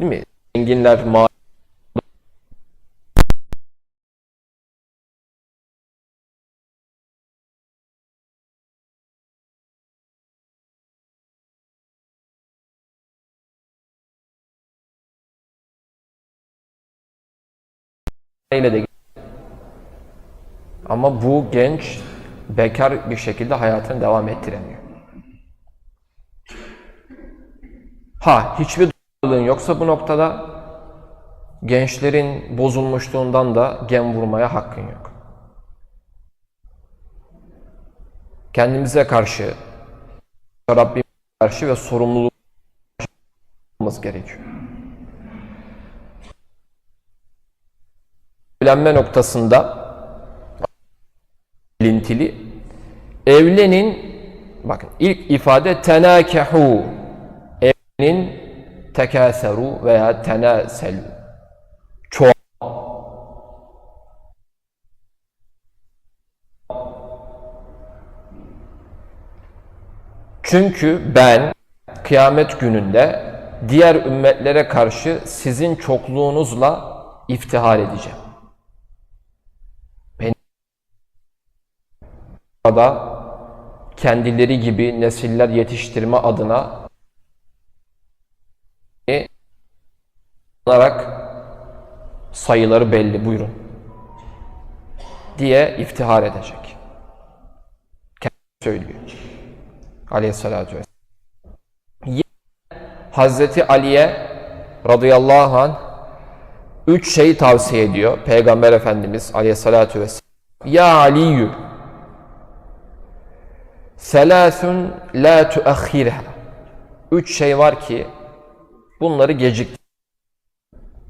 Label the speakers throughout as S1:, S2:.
S1: değil mi? Zenginler ma ile de ama bu genç bekar bir şekilde hayatını devam ettiremiyor. Ha hiçbir duyarlılığın yoksa bu noktada gençlerin bozulmuşluğundan da gem vurmaya hakkın yok. Kendimize karşı, Rabbimize karşı ve sorumluluğumuz gerekiyor. Evlenme noktasında ilintili evlenin bakın ilk ifade tenakehu evlenin tekaseru veya tenaselu çoğal çünkü ben kıyamet gününde diğer ümmetlere karşı sizin çokluğunuzla iftihar edeceğim. da kendileri gibi nesiller yetiştirme adına olarak sayıları belli buyurun diye iftihar edecek. Kendi söylüyor. Aleyhissalatü vesselam. Hazreti Ali'ye radıyallahu anh üç şey tavsiye ediyor Peygamber Efendimiz aleyhissalatü vesselam. Ya Aliyyü Selâsün la tuakhirha. Üç şey var ki bunları geciktir.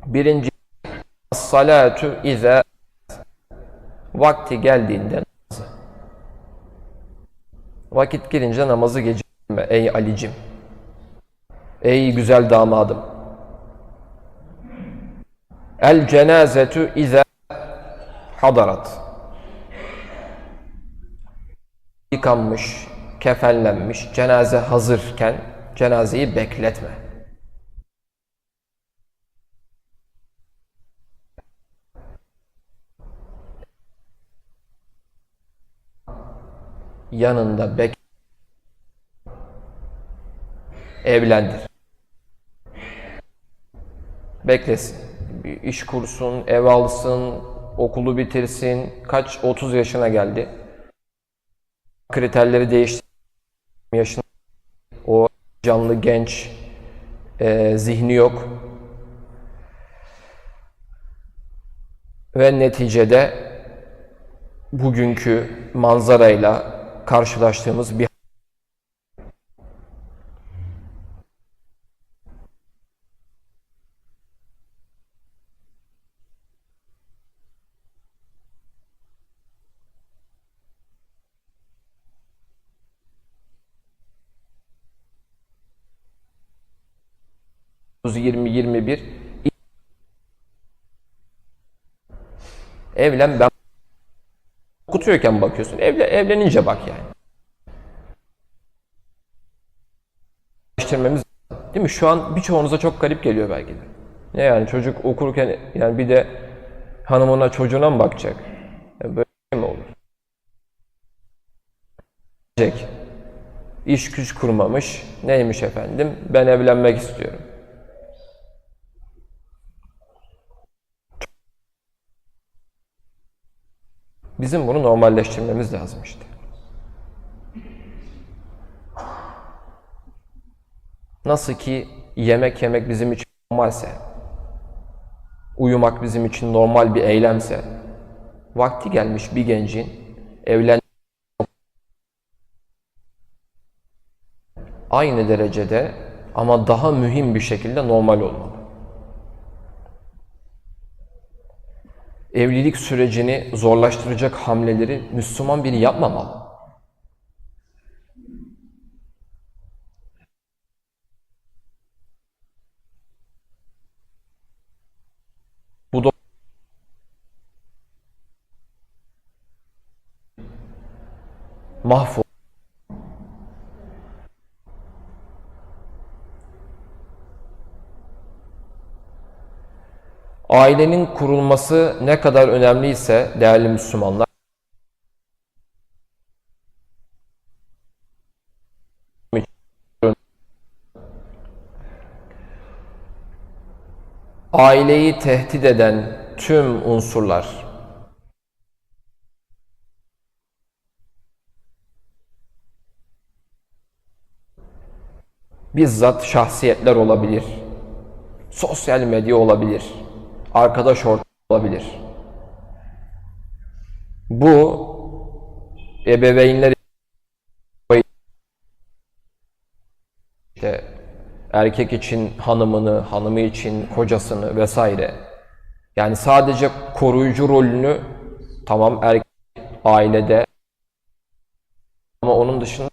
S1: Birinci salatu iza vakti geldiğinde namazı. Vakit girince namazı geciktirme ey Alicim. Ey güzel damadım. El cenazetu iza hadarat yıkanmış, kefenlenmiş, cenaze hazırken cenazeyi bekletme. Yanında bek evlendir. Beklesin. Bir iş kursun, ev alsın, okulu bitirsin. Kaç 30 yaşına geldi kriterleri değiştir yaşın o canlı genç e, zihni yok ve neticede bugünkü manzarayla karşılaştığımız bir yirmi yirmi bir. Evlen ben okutuyorken bakıyorsun. Evle, evlenince bak yani. Değiştirmemiz değil mi? Şu an birçoğunuza çok garip geliyor belki de. Ne yani çocuk okurken yani bir de hanımına çocuğuna mı bakacak? Yani böyle şey mi olur? İş güç kurmamış. Neymiş efendim? Ben evlenmek istiyorum. Bizim bunu normalleştirmemiz lazım işte. Nasıl ki yemek yemek bizim için normalse, uyumak bizim için normal bir eylemse, vakti gelmiş bir gencin evlen aynı derecede ama daha mühim bir şekilde normal olmalı. Evlilik sürecini zorlaştıracak hamleleri Müslüman biri yapmamalı. Bu da mahvol Ailenin kurulması ne kadar önemliyse değerli Müslümanlar, aileyi tehdit eden tüm unsurlar bizzat şahsiyetler olabilir. Sosyal medya olabilir. Arkadaş ortamı olabilir. Bu ebeveynler işte erkek için hanımını, hanımı için kocasını vesaire. Yani sadece koruyucu rolünü tamam erkek ailede ama onun dışında